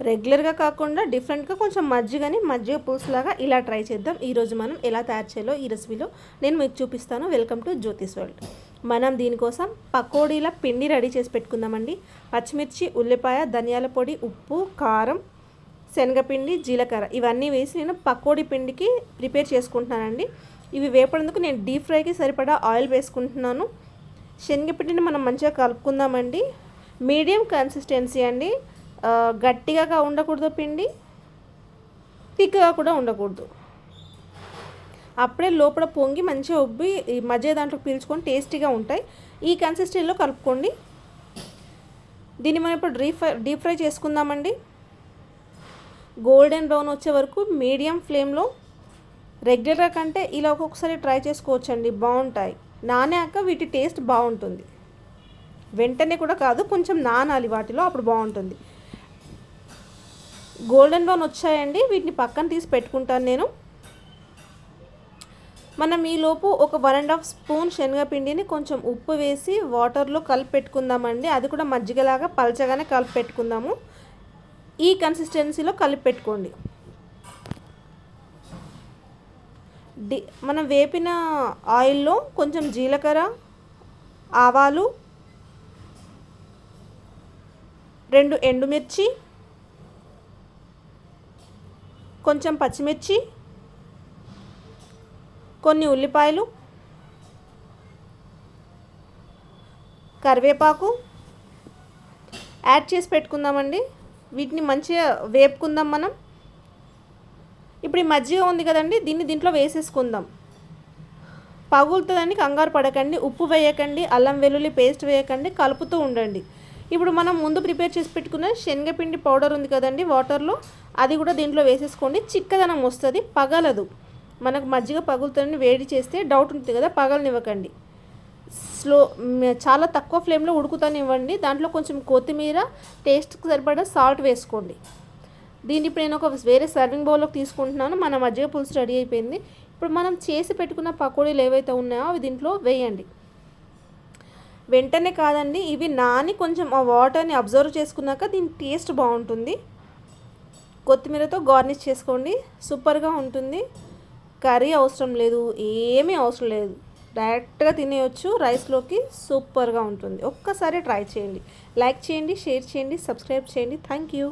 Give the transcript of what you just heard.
రెగ్యులర్గా కాకుండా డిఫరెంట్గా కొంచెం మజ్జిగని మజ్జిగ పులుసులాగా ఇలా ట్రై చేద్దాం. ఈరోజు మనం ఎలా తయారు చేయాలో ఈ రెసిపీలో నేను మీకు చూపిస్తాను. Welcome to Jyothish world. మనం దీనికోసం పకోడీల పిండి రెడీ చేసి పెట్టుకుందామండి. పచ్చిమిర్చి ఉల్లిపాయ ధనియాల పొడి ఉప్పు కారం శనగపిండి జీలకర్ర. ఇవన్నీ వేసి నేను పకోడీ పిండికి ప్రిపేర్ చేసుకుంటున్నానండి. ఇవి వేపడందుకు నేను డీప్ ఫ్రైకి సరిపడా ఆయిల్ వేసుకుంటున్నాను. శనగపిండిని మనం మంచిగా కలుపుకుందామండి. మీడియం కన్సిస్టెన్సీ అండి. గట్టిగా ఉండకూడదు పిండి థిక్గా కూడా ఉండకూడదు. అప్పుడే లోపల పొంగి మంచిగా ఉబ్బి ఈ మధ్య దాంట్లో పీల్చుకొని టేస్టీగా ఉంటాయి. ఈ కన్సిస్టెన్సీలో కలుపుకోండి. దీన్ని మనం ఇప్పుడు డీప్ ఫ్రై డీప్ ఫ్రై చేసుకుందామండి. గోల్డెన్ బ్రౌన్ వచ్చే వరకు మీడియం ఫ్లేమ్లో రెగ్యులర్గా కంటే ఇలా ఒక్కొక్కసారి ట్రై చేసుకోవచ్చండి బాగుంటాయి. నానాక వీటి టేస్ట్ బాగుంటుంది. వెంటనే కూడా కాదు కొంచెం నానాలి వాటిలో అప్పుడు బాగుంటుంది. గోల్డెన్ బ్రౌన్ వచ్చాయండి. వీటిని పక్కన తీసి పెట్టుకుంటాను నేను. మనం ఈలోపు ఒక వన్ అండ్ హాఫ్ స్పూన్ శనగపిండిని కొంచెం ఉప్పు వేసి వాటర్లో కలిపి పెట్టుకుందామండి. అది కూడా మజ్జిగలాగా పలచగానే కలిపి పెట్టుకుందాము. ఈ కన్సిస్టెన్సీలో కలిపి పెట్టుకోండి. డి మనం వేపిన ఆయిల్లో కొంచెం జీలకర్ర ఆవాలు రెండు ఎండుమిర్చి కొంచెం పచ్చిమిర్చి కొన్ని ఉల్లిపాయలు కరివేపాకు యాడ్ చేసి పెట్టుకుందామండి. వీటిని మంచిగా వేపుకుందాం మనం. ఇప్పుడు ఈ మజ్జిగ ఉంది కదండి దీన్ని దీంట్లో వేసేసుకుందాం. పగులుతుందని కంగారు పడకండి ఉప్పు వేయకండి అల్లం వెల్లుల్లి పేస్ట్ వేయకండి కలుపుతూ ఉండండి. ఇప్పుడు మనం ముందు ప్రిపేర్ చేసి పెట్టుకున్న శనగపిండి పౌడర్ ఉంది కదండి వాటర్లో అది కూడా దీంట్లో వేసేసుకోండి. చిక్కదనం వస్తుంది పగలదు. మనకు మజ్జిగ పగులుతుందని వేడి చేస్తే డౌట్ ఉంటుంది కదా పగలనివ్వకండి. స్లో చాలా తక్కువ ఫ్లేమ్లో ఉడుకుతానివ్వండి. దాంట్లో కొంచెం కొత్తిమీర టేస్ట్కి సరిపడా సాల్ట్ వేసుకోండి. దీన్ని ఇప్పుడు నేను ఒక వేరే సర్వింగ్ బౌల్లోకి తీసుకుంటున్నాను. మన మజ్జిగ పులుసు రెడీ అయిపోయింది. ఇప్పుడు మనం చేసి పెట్టుకున్న పకోడీలు ఏవైతే ఉన్నాయో అవి దీంట్లో వేయండి. వెంటనే కాదండి ఇవి నాని కొంచెం ఆ వాటర్ని అబ్జర్వ్ చేసుకున్నాక దీని టేస్ట్ బాగుంటుంది. కొత్తిమీరతో గార్నిష్ చేసుకోండి సూపర్గా ఉంటుంది. కర్రీ అవసరం లేదు ఏమీ అవసరం లేదు. డైరెక్ట్గా తినేయొచ్చు రైస్లోకి సూపర్గా ఉంటుంది. ఒక్కసారి ట్రై చేయండి. లైక్ చేయండి షేర్ చేయండి సబ్స్క్రైబ్ చేయండి. Thank you